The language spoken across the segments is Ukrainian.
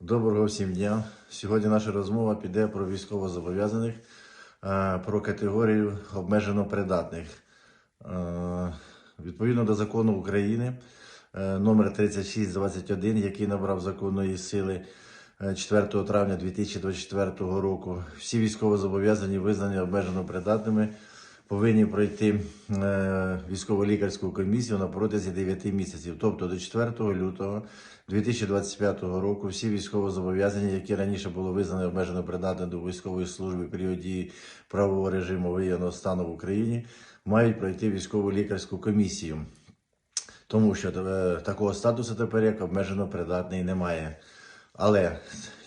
Доброго всім дня. Сьогодні наша розмова піде про військовозобов'язаних, е, про категорію обмежено придатних. Е, Відповідно до закону України е, номер 3621, який набрав законної сили е, 4 травня 2024 року, всі військовозобов'язані визнані обмежено придатними повинні пройти е, військово-лікарську комісію на протязі 9 місяців, тобто до 4 лютого 2025 року всі військовозобов'язані, які раніше було визнано обмежено придатними до військової служби період дії правового режиму воєнного стану в Україні, мають пройти військово-лікарську комісію. Тому що е, такого статусу тепер як обмежено придатний немає. Але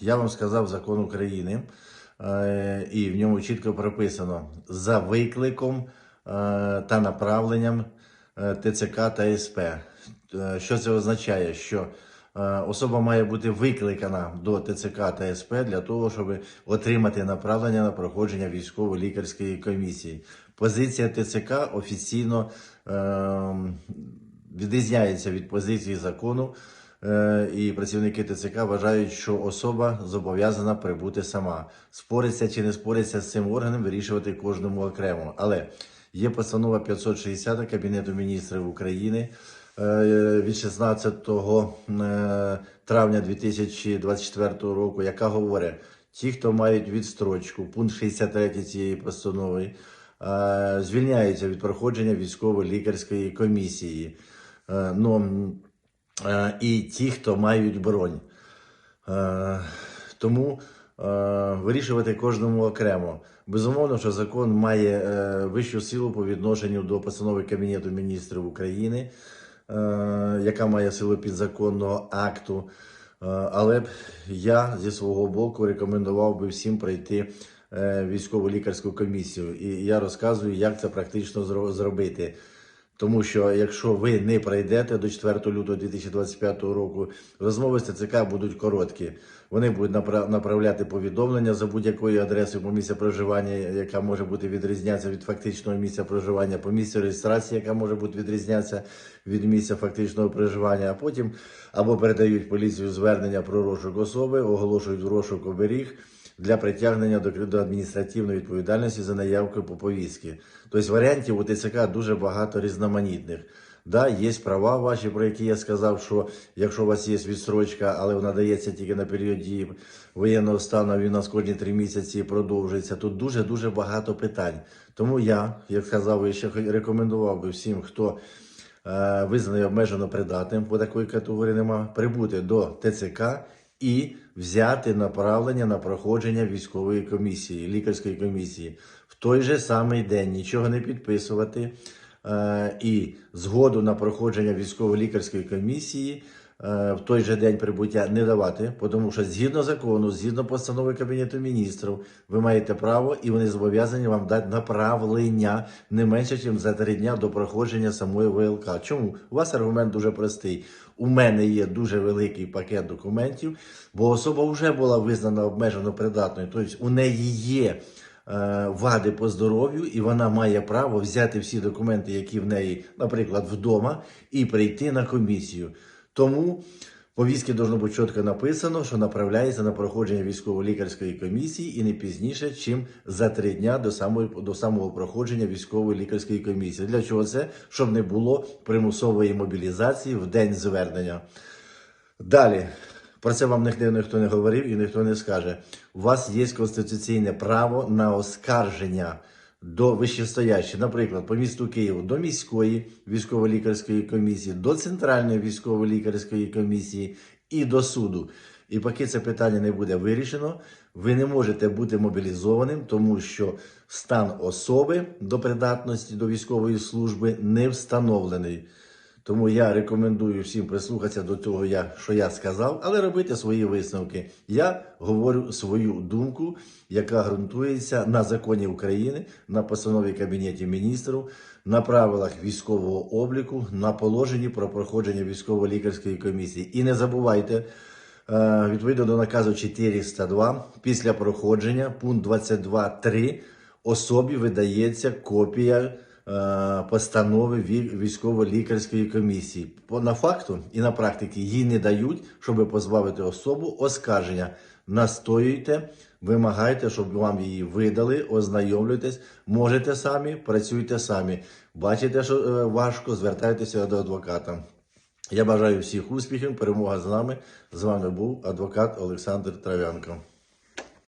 я вам сказав закон України, і в ньому чітко прописано за викликом е, та направленням е, ТЦК та СП. Е, Що це означає? Що е, особа має бути викликана до ТЦК та СП для того, щоб отримати направлення на проходження військово-лікарської комісії. Позиція ТЦК офіційно е, відрізняється від позиції закону, е, і працівники ТЦК вважають, що особа зобов'язана прибути сама. Спориться чи не спориться з цим органом, вирішувати кожному окремо. Але є постанова 560 Кабінету міністрів України е, від 16 е, травня 2024 року, яка говорить, ті, хто мають відстрочку, пункт 63 цієї постанови, е, звільняються від проходження військово-лікарської комісії. Е, е, і ті, хто мають бронь. Е, Тому е, вирішувати кожному окремо. Безумовно, що закон має е, вищу силу по відношенню до постанови Кабінету міністрів України, е, яка має силу підзаконного акту. Е, Але б я зі свого боку рекомендував би всім пройти е, військово-лікарську комісію. І я розказую, як це практично зробити. Тому що якщо ви не пройдете до 4 лютого 2025 року, розмови з ТЦК будуть короткі. Вони будуть направляти повідомлення за будь-якою адресою по місця проживання, яка може бути відрізнятися від фактичного місця проживання, по місцю реєстрації, яка може бути відрізнятися від місця фактичного проживання, а потім або передають поліцію звернення про розшук особи, оголошують розшук оберіг для притягнення до, адміністративної відповідальності за неявкою по повістці. Тобто варіантів у ТЦК дуже багато різноманітних. Да, є права ваші, про які я сказав, що якщо у вас є відстрочка, але вона дається тільки на період дії воєнного стану, він нас кожні три місяці продовжується. Тут дуже дуже багато питань. Тому я, як сказав, ще рекомендував би всім, хто е, визнаний обмежено придатним, бо такої категорії нема, прибути до ТЦК і взяти направлення на проходження військової комісії, лікарської комісії в той же самий день, нічого не підписувати. Е, і згоду на проходження військово-лікарської комісії в той же день прибуття не давати, тому що згідно закону, згідно постанови Кабінету міністрів, ви маєте право і вони зобов'язані вам дати направлення не менше, ніж за три дня до проходження самої ВЛК. Чому? У вас аргумент дуже простий. У мене є дуже великий пакет документів, бо особа вже була визнана обмежено придатною, тобто у неї є е, вади по здоров'ю, і вона має право взяти всі документи, які в неї, наприклад, вдома, і прийти на комісію. Тому в повістці должно бути чітко написано, що направляється на проходження військово-лікарської комісії і не пізніше, чим за три дня до самої до самого проходження військової лікарської комісії. Для чого це? Щоб не було примусової мобілізації в день звернення. Далі. Про це вам ніхто, ніхто не говорив і ніхто не скаже. У вас є конституційне право на оскарження до вищестоящих, наприклад, по місту Києву до міської військово-лікарської комісії, до центральної військово-лікарської комісії і до суду. І поки це питання не буде вирішено, ви не можете бути мобілізованим, тому що стан особи до придатності до військової служби не встановлений. Тому я рекомендую всім прислухатися до того, що я сказав, але робити свої висновки. Я говорю свою думку, яка ґрунтується на законі України, на постанові Кабінетів міністрів, на правилах військового обліку, на положенні про проходження військово-лікарської комісії. І не забувайте, е, відповідно до наказу 402, після проходження, пункт 22.3, особі видається копія постанови військово-лікарської комісії. На факту і на практиці їй не дають, щоб позбавити особу оскарження. Настоюйте, вимагайте, щоб вам її видали, ознайомлюйтесь, можете самі, працюйте самі. Бачите, що е, важко, звертайтеся до адвоката. Я бажаю всіх успіхів, перемога з нами. З вами був адвокат Олександр Трав'янко.